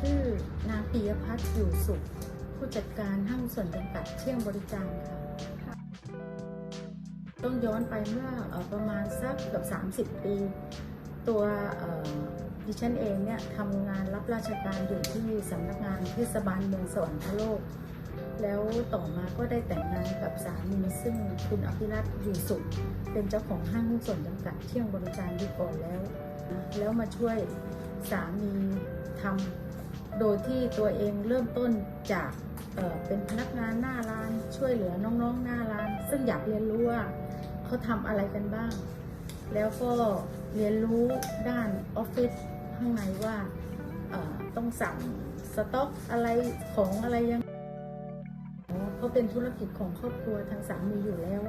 ชื่อนางปียพัฒน์อยู่สุข ผู้จัดการห้างส่วนจำกัดเที่ยงบริการค่ะต้องย้อนไปเมื่อประมาณสักเกือบ30 ปี ตัวดิฉันเองเนี่ยทำงานรับราชการอยู่ที่สำนักงานเทศบาลเมืองสวรรคโลก แล้วต่อมาก็ได้แต่งงานกับสามีซึ่งคุณอภิรัตน์อยู่สุข เป็นเจ้าของห้างหุ้นส่วนจำกัดเที่ยงบริการอยู่ก่อนแล้ว แล้วมาช่วยสามีทำ โดยที่ตัวเองเริ่มต้นจากเเป็นพนักงานหน้าร้านช่วยเหลือน้องๆหน้าร้าน ซึ่งอยากเรียนรู้ว่าเขาทำอะไรกันบ้าง แล้วก็เรียนรู้ด้านออฟฟิศข้างในว่าต้องสั่งสต็อกอะไรของอะไรยังเพราเป็นธุรกิจของครอบครัวทางสามีอยู่แล้ว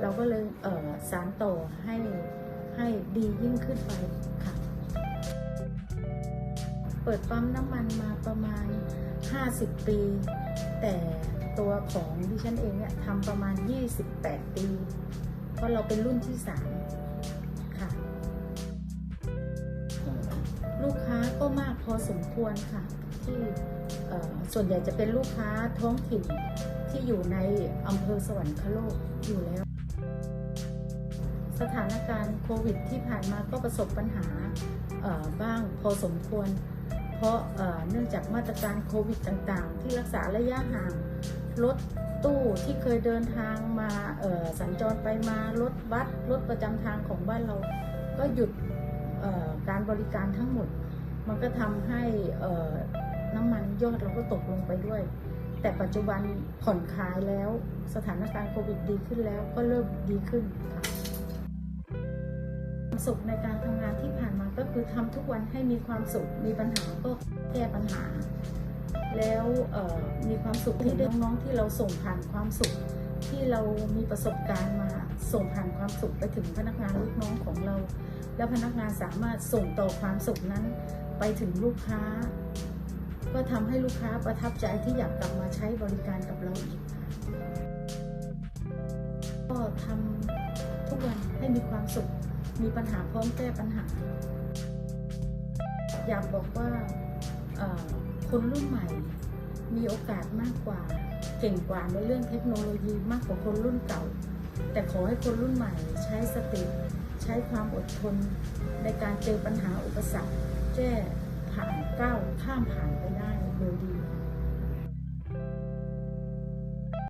เราก็เลยเสารต่อให้ให้ดียิ่งขึ้นไปค่ะ ปิดปั๊มน้ำมันมาประมาณ 50 ปี แต่ตัวของดิฉันเองเนี่ยทำประมาณ 28 ปี เพราะเราเป็นรุ่นที่ 3 ค่ะ ลูกค้าก็มากพอสมควรค่ะ ที่ส่วนใหญ่จะเป็นลูกค้าท้องถิ่นที่อยู่ในอำเภอสวรรคโลกอยู่แล้ว สถานการณ์โควิดที่ผ่านมาก็ประสบปัญหาบ้างพอสมควร เพราะเนื่องจากมาตรการโควิดต่างๆ ที่รักษาระยะห่างรถตู้ที่เคยเดินทางมาสัญจรไปมารถบัสรถประจำทางของบ้านเรา ก็หยุดการบริการทั้งหมด มันก็ทำให้น้ำมันยอดเราก็ตกลงไปด้วย แต่ปัจจุบันผ่อนคลายแล้วสถานการณ์โควิดดีขึ้นแล้วก็เริ่มดีขึ้นค่ะ สุขในการทำงานที่ผ่านมาก็คือทำทุกวันให้มีความสุข มีปัญหาก็แก้ปัญหา แล้วมีความสุขเห็นน้องๆที่เราส่งผ่านความสุข ที่เรามีประสบการณ์มาส่งผ่านความสุขไปถึงพนักงานลูกน้องของเรา แล้วพนักงานสามารถส่งต่อความสุขนั้นไปถึงลูกค้า ก็ทำให้ลูกค้าประทับใจที่อยากกลับมาใช้บริการกับเราอีกค่ะก็ทำทุกวันให้มีความสุข มีปัญหาพร้อมแก้ปัญหา อยากบอกว่าคนรุ่นใหม่มีโอกาสมากกว่า เก่งกว่าในเรื่องเทคโนโลยีมากกว่าคนรุ่นเก่า แต่ขอให้คนรุ่นใหม่ใช้สติ ใช้ความอดทน ในการเจอปัญหาอุปสรรคแก้